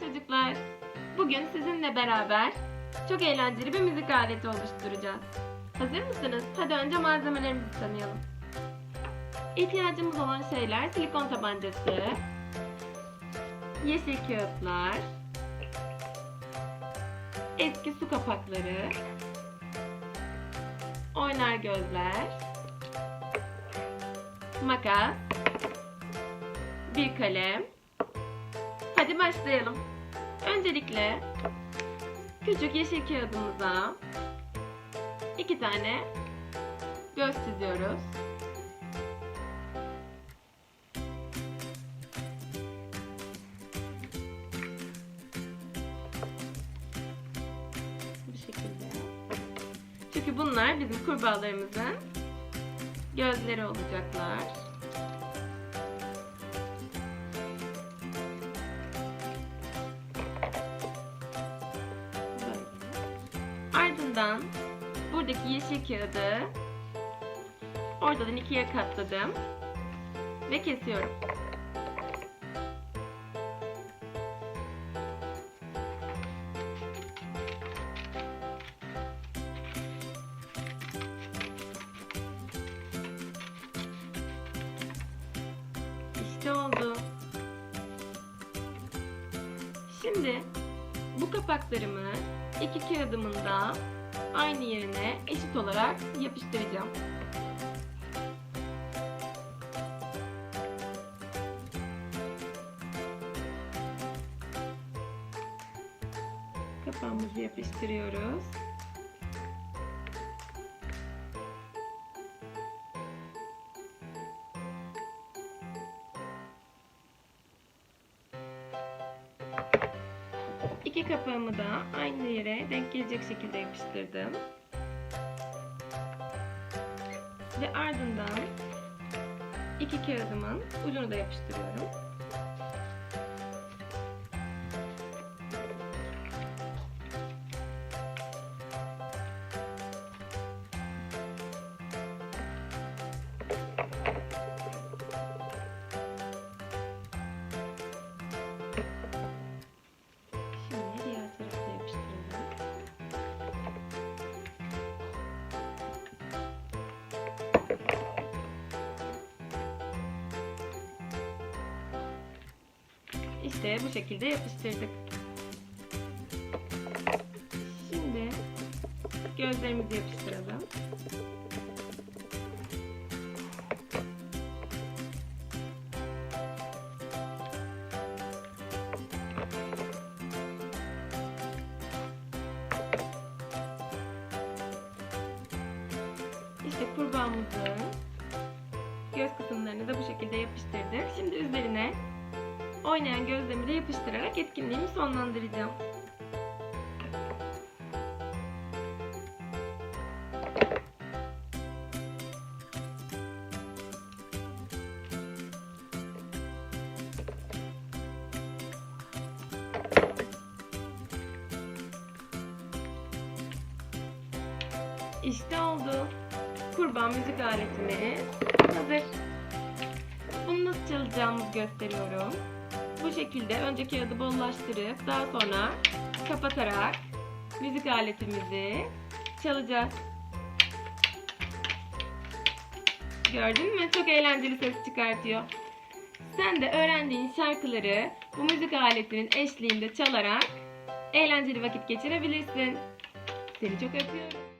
çocuklar. Bugün sizinle beraber çok eğlenceli bir müzik aleti oluşturacağız. Hazır mısınız? Hadi önce malzemelerimizi tanıyalım. İhtiyacımız olan şeyler silikon tabancası, yeşil kağıtlar, eski su kapakları, oynar gözler, makas, bir kalem. Hadi başlayalım. Öncelikle küçük yeşil kağıdımıza iki tane göz çiziyoruz. Bu şekilde. Çünkü bunlar bizim kurbağalarımızın gözleri olacaklar. Ardından buradaki yeşil kağıdı ortadan ikiye katladım ve kesiyorum. İşte oldu. Şimdi bu kapaklarımı iki kağıdımın da aynı yerine eşit olarak yapıştıracağım. Kapağımızı yapıştırıyoruz. İki kapağımı da aynı yere denk gelecek şekilde yapıştırdım. Ve ardından iki kağıdımın ucunu da yapıştırıyorum. İşte bu şekilde yapıştırdık. Şimdi gözlerimizi yapıştıralım. İşte kurbağamızın göz kısımlarını da bu şekilde yapıştırdık. Şimdi üzerine oynayan gözlerimi de yapıştırarak etkinliğimi sonlandıracağım. İşte oldu. Kurban müzik aletimiz hazır. Bunu nasıl çalacağımızı gösteriyorum. Bu şekilde önce kağıdı bollaştırıp daha sonra kapatarak müzik aletimizi çalacağız. Gördün mü? Çok eğlenceli ses çıkartıyor. Sen de öğrendiğin şarkıları bu müzik aletinin eşliğinde çalarak eğlenceli vakit geçirebilirsin. Seni çok öpüyorum.